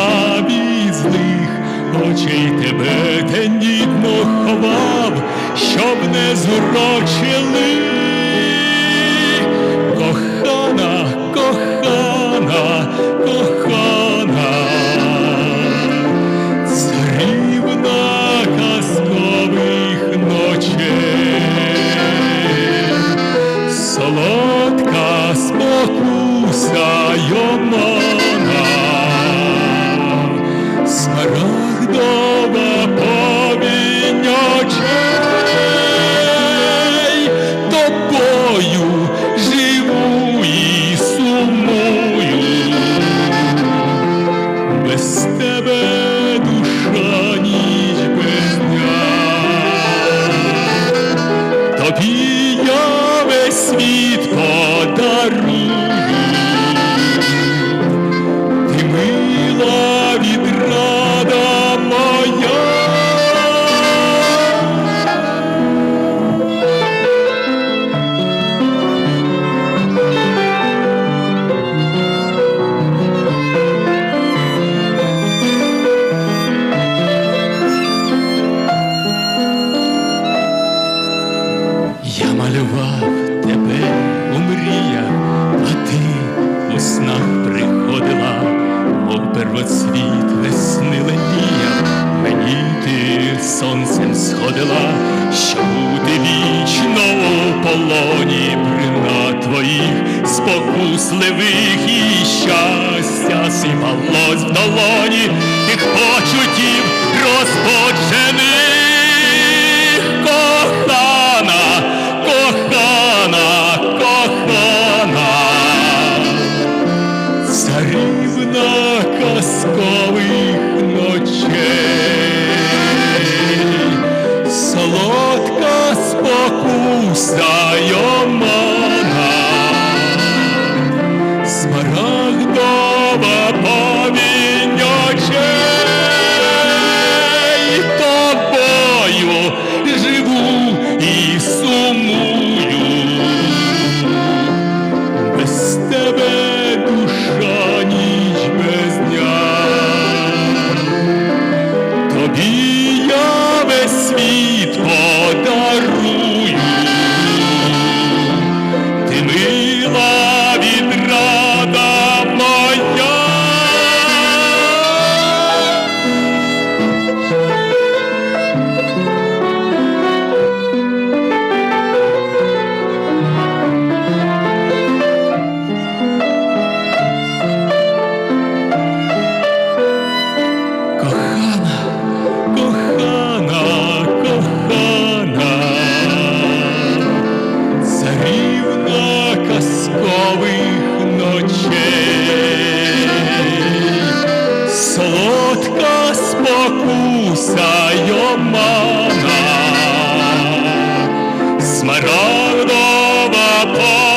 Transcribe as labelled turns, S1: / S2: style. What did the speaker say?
S1: слабі очей тебе тендітно ховав, щоб не зурочили. виходила, що буде вічно у полоні Брина твоїх спокусливих і щастя сімалось в долоні тих почуттів розпочених кохана, кохана, кохана, царівна казковий. Воздаем. Йомана, смарагдова пам'ять.